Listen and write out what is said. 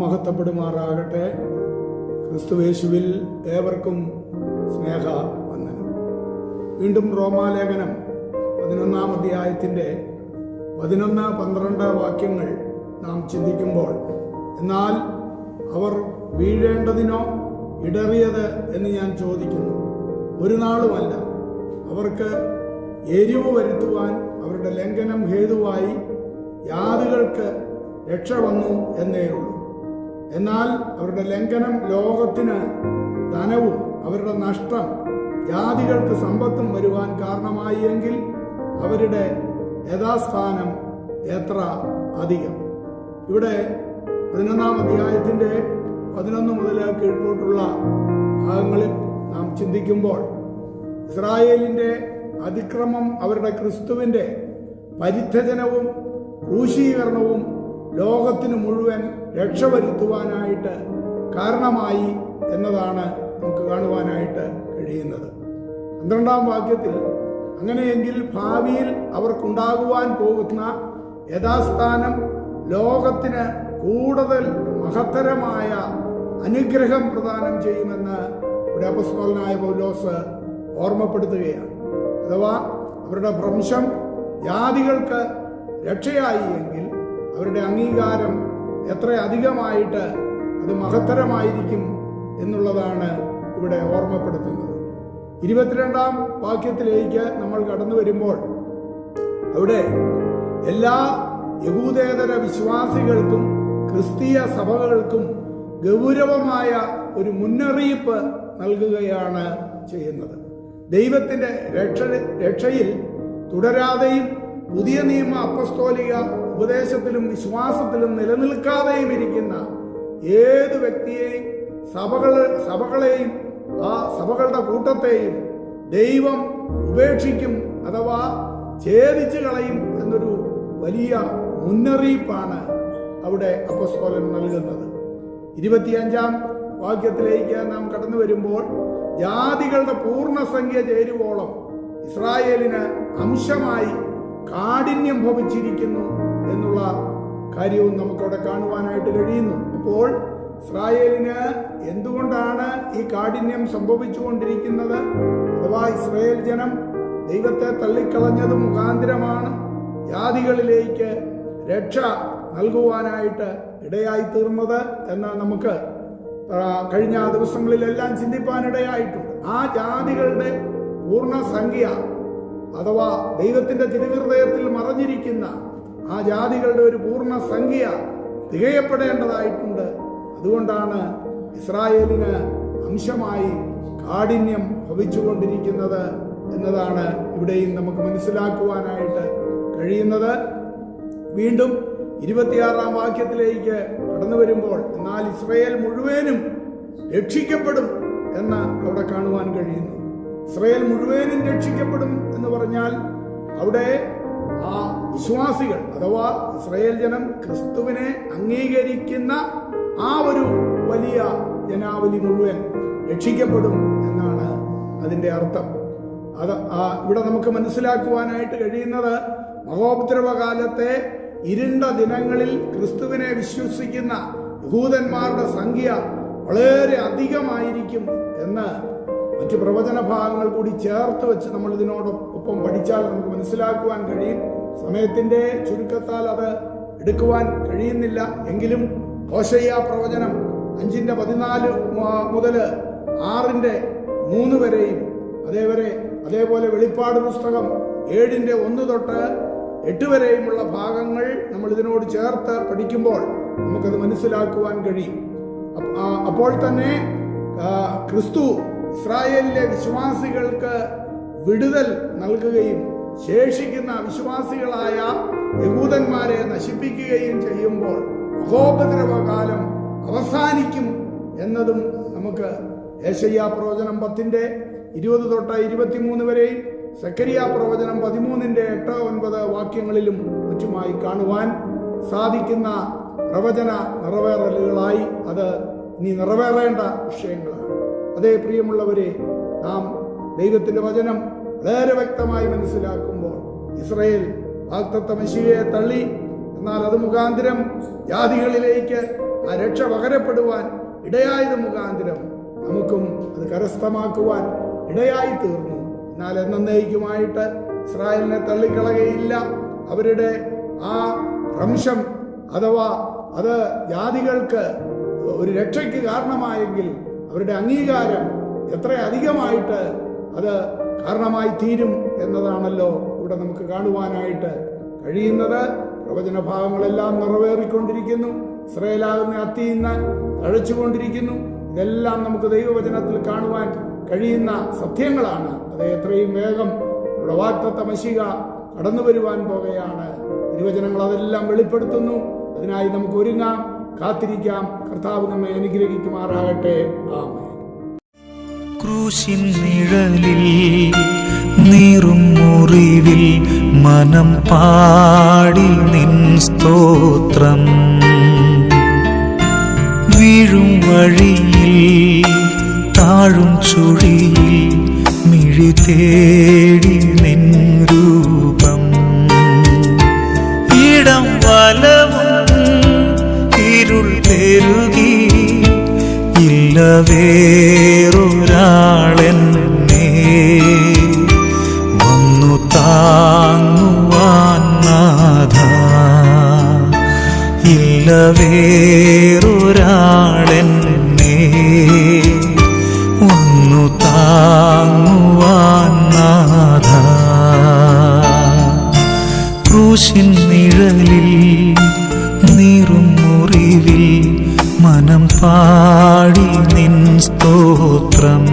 വാഴ്ത്തപ്പെടുമാറാകട്ടെ ക്രിസ്തുവേശുവിൽ ഏവർക്കും സ്നേഹ വന്ദനം. വീണ്ടും റോമാലേഖനം പതിനൊന്നാം അധ്യായത്തിന്റെ പതിനൊന്ന് പന്ത്രണ്ട് വാക്യങ്ങൾ നാം ചിന്തിക്കുമ്പോൾ എന്നാൽ അവർ വീഴേണ്ടതിനോ ഇടറിയത് എന്ന് ഞാൻ ചോദിക്കുന്നു. ഒരു നാളുമല്ല അവർക്ക് എരിവ് വരുത്തുവാൻ അവരുടെ ലംഘനം ഹേതുവായി യാതുകൾക്ക് രക്ഷ വന്നു എന്നേ ഉള്ളൂ. എന്നാൽ അവരുടെ ലംഘനം ലോകത്തിന് ധനവും അവരുടെ നഷ്ടം ജാതികൾക്ക് സമ്പത്തും വരുവാൻ കാരണമായി എങ്കിൽ അവരുടെ യഥാസ്ഥാനം എത്ര അധികം? ഇവിടെ പതിനൊന്നാം അധ്യായത്തിന്റെ പതിനൊന്ന് മുതൽ കീഴ്പോട്ടുള്ള ഭാഗങ്ങളിൽ നാം ചിന്തിക്കുമ്പോൾ ഇസ്രായേലിന്റെ അതിക്രമം അവരുടെ ക്രിസ്തുവിന്റെ പരിത്യജനവും ക്രൂശീകരണവും ലോകത്തിന് മുഴുവൻ രക്ഷ വരുത്തുവാനായിട്ട് കാരണമായി എന്നതാണ് നമുക്ക് കാണുവാനായിട്ട് കഴിയുന്നത്. പന്ത്രണ്ടാം വാക്യത്തിൽ അങ്ങനെയെങ്കിൽ ഭാവിയിൽ അവർക്കുണ്ടാകുവാൻ പോകുന്ന യഥാസ്ഥാനം ലോകത്തിന് കൂടുതൽ മഹത്തരമായ അനുഗ്രഹം പ്രദാനം ചെയ്യുമെന്ന് ഒരു അപസ്മോലനായ പൗലോസ് ഓർമ്മപ്പെടുത്തുകയാണ്. അഥവാ അവരുടെ ഭ്രംശം ജാതികൾക്ക് രക്ഷയായി എങ്കിൽ അവരുടെ അംഗീകാരം എത്ര അധികമായിട്ട് അത് മഹത്തരമായിരിക്കും എന്നുള്ളതാണ് ഇവിടെ ഓർമ്മപ്പെടുത്തുന്നത്. ഇരുപത്തിരണ്ടാം വാക്യത്തിലേക്ക് നമ്മൾ കടന്നു വരുമ്പോൾ അവിടെ എല്ലാ യഹൂദേതര വിശ്വാസികൾക്കും ക്രിസ്തീയ സഭകൾക്കും ഗൗരവമായ ഒരു മുന്നറിയിപ്പ് നൽകുകയാണ് ചെയ്യുന്നത്. ദൈവത്തിന്റെ രക്ഷ രക്ഷയിൽ തുടരാതെയും പുതിയ നിയമ അപ്പസ്തോലിക ഉപദേശത്തിലും വിശ്വാസത്തിലും നിലനിൽക്കാതെയും ഇരിക്കുന്ന ഏത് വ്യക്തിയെയും സഭകൾ സഭകളെയും ആ സഭകളുടെ കൂട്ടത്തെയും ദൈവം ഉപേക്ഷിക്കും അഥവാ ഛേദിച്ചു കളയും എന്നൊരു വലിയ മുന്നറിയിപ്പാണ് അവിടെ അപ്പസ്തോലൻ നൽകുന്നത്. ഇരുപത്തിയഞ്ചാം വാക്യത്തിലേക്ക് നാം കടന്നു വരുമ്പോൾ ജാതികളുടെ പൂർണസംഖ്യ ചേരുവോളം ഇസ്രായേലിന് അംശമായി കാഠിന്യം ഭവിച്ചിരിക്കുന്നു. എന്നുള്ള കാര്യവും നമുക്കവിടെ കാണുവാനായിട്ട് കഴിയുന്നു. അപ്പോൾ ഇസ്രായേലിന് എന്തുകൊണ്ടാണ് ഈ കാഠിന്യം സംഭവിച്ചുകൊണ്ടിരിക്കുന്നത്? അഥവാ ഇസ്രായേൽ ജനം ദൈവത്തെ തള്ളിക്കളഞ്ഞത് മുഖാന്തരമാണ് ജാതികളിലേക്ക് രക്ഷ നൽകുവാനായിട്ട് ഇടയായി തീർന്നത് എന്ന് നമുക്ക് കഴിഞ്ഞ ദിവസങ്ങളിലെല്ലാം ചിന്തിപ്പാനിടയായിട്ടുണ്ട്. ആ ജാതികളുടെ പൂർണസംഖ്യ അഥവാ ദൈവത്തിന്റെ തിരുഹൃദയത്തിൽ മറഞ്ഞിരിക്കുന്ന ആ ജാതികളുടെ ഒരു പൂർണ സംഖ്യ തികയപ്പെടേണ്ടതായിട്ടുണ്ട്. അതുകൊണ്ടാണ് ഇസ്രായേലിന് അംശമായി കാഠിന്യം ഭവിച്ചുകൊണ്ടിരിക്കുന്നത് എന്നതാണ് ഇവിടെയും നമുക്ക് മനസ്സിലാക്കുവാനായിട്ട് കഴിയുന്നത്. വീണ്ടും ഇരുപത്തിയാറാം വാക്യത്തിലേക്ക് കടന്നു വരുമ്പോൾ എന്നാൽ ഇസ്രയേൽ മുഴുവനും രക്ഷിക്കപ്പെടും എന്ന് അവിടെ കാണുവാൻ കഴിയുന്നു. ഇസ്രയേൽ മുഴുവനും രക്ഷിക്കപ്പെടും എന്ന് പറഞ്ഞാൽ അവിടെ ആ വിശ്വാസികൾ അഥവാ ഇസ്രയേൽ ജനം ക്രിസ്തുവിനെ അംഗീകരിക്കുന്ന ആ ഒരു വലിയ ജനാവലി മുഴുവൻ രക്ഷിക്കപ്പെടും എന്നാണ് അതിന്റെ അർത്ഥം. അത് ഇവിടെ നമുക്ക് മനസ്സിലാക്കുവാനായിട്ട് കഴിയുന്നത് മഹോപദ്രവകാലത്തെ ഇരുണ്ട ദിനങ്ങളിൽ ക്രിസ്തുവിനെ വിശ്വസിക്കുന്ന ഭൂതന്മാരുടെ സംഖ്യ വളരെ അധികമായിരിക്കും എന്ന് മറ്റു പ്രവചന ഭാഗങ്ങൾ കൂടി ചേർത്ത് വെച്ച് നമ്മൾ ഇതിനോടൊപ്പം പഠിച്ചാൽ നമുക്ക് മനസ്സിലാക്കുവാൻ കഴിയും. സമയത്തിന്റെ ചുരുക്കത്താൽ അത് എടുക്കുവാൻ കഴിയുന്നില്ല. എങ്കിലും ഓശയ്യ പ്രവചനം അഞ്ചിന്റെ പതിനാല് മുതൽ ആറിന്റെ മൂന്ന് വരെയും അതേവരെ അതേപോലെ വെളിപ്പാട് പുസ്തകം ഏഴിന്റെ ഒന്ന് തൊട്ട് എട്ട് വരെയുമുള്ള ഭാഗങ്ങൾ നമ്മൾ ഇതിനോട് ചേർത്ത് പഠിക്കുമ്പോൾ നമുക്കത് മനസ്സിലാക്കുവാൻ കഴിയും. അപ്പ- അപ്പോൾ തന്നെ ക്രിസ്തു ഇസ്രായേലിലെ വിശ്വാസികൾക്ക് വിടുതൽ നൽകുകയും ശേഷിക്കുന്ന വിശ്വാസികളായ യഹൂദന്മാരെ നശിപ്പിക്കുകയും ചെയ്യുമ്പോൾ മഹോപദ്രവകാലം അവസാനിക്കും എന്നതും നമുക്ക് ഏശയ്യ പ്രവചനം പത്തിന്റെ ഇരുപത് തൊട്ട് ഇരുപത്തിമൂന്ന് വരെയും സക്കരിയ പ്രവചനം പതിമൂന്നിന്റെ എട്ട് ഒൻപത് വാക്യങ്ങളിലും മറ്റുമായി കാണുവാൻ സാധിക്കുന്ന പ്രവചന നിറവേറലുകളായി അത് ഇനി നിറവേറേണ്ട വിഷയങ്ങളാണ്. അതേ പ്രിയമുള്ളവരെ നാം ദൈവത്തിന്റെ വചനം വളരെ വ്യക്തമായി മനസ്സിലാക്കുമ്പോൾ ഇസ്രയേൽ വാക്തത്വ മെഷികയെ തള്ളി. എന്നാൽ അത് മുഖാന്തിരം ജാതികളിലേക്ക് ആ രക്ഷ പകരപ്പെടുവാൻ ഇടയായത് മുഖാന്തിരം നമുക്കും അത് കരസ്ഥമാക്കുവാൻ ഇടയായി തീർന്നു. എന്നാൽ എന്നേക്കുമായിട്ട് ഇസ്രായേലിനെ തള്ളിക്കളകയില്ല അവരുടെ ആ ഭ്രംശം അഥവാ അത് ജാതികൾക്ക് ഒരു രക്ഷയ്ക്ക് കാരണമായെങ്കിൽ അവരുടെ അംഗീകാരം എത്ര അധികമായിട്ട് അത് കാരണമായി തീരും എന്നതാണല്ലോ ഇവിടെ നമുക്ക് കാണുവാനായിട്ട് കഴിയുന്നത്. പ്രവചന ഭാഗങ്ങളെല്ലാം നിറവേറിക്കൊണ്ടിരിക്കുന്നു. ഇസ്രയേലാകുന്ന അത്തിയിന്ന് തഴച്ചുകൊണ്ടിരിക്കുന്നു. ഇതെല്ലാം നമുക്ക് ദൈവവചനത്തിൽ കാണുവാൻ കഴിയുന്ന സത്യങ്ങളാണ്. അത് എത്രയും വേഗം ഇവിടെ വാക്തത്വ മഷിക കടന്നു വരുവാൻ പോകുകയാണ് തിരുവചനങ്ങൾ അതെല്ലാം വെളിപ്പെടുത്തുന്നു. അതിനായി നമുക്ക് ഒരുങ്ങാം കാത്തിരിക്കാം. കർത്താവ് നമ്മെ അനുഗ്രഹിക്കുമാറാകട്ടെ. ആമേൻ. ക്രൂശിൻ നിഴലിൽ നീറും മുറിവിൽ മനം പാടി നിൻ സ്തോത്രം. വീഴും വഴിയിൽ താഴും ചുഴിയിൽ മിഴി തേടി നിൻ രൂപം. ഇടം വലവും ഇരുൾ പെരുകി ഇല്ല വേറൊരാളെന്നെ വേറൊരാളെന്നെ ഒന്നു താങ്ങുവാൻ നാഥ. ക്രൂശിൻ നിഴലിൽ നീറും മുറിവിൽ മനം പാടി നിൻ സ്തോത്രം.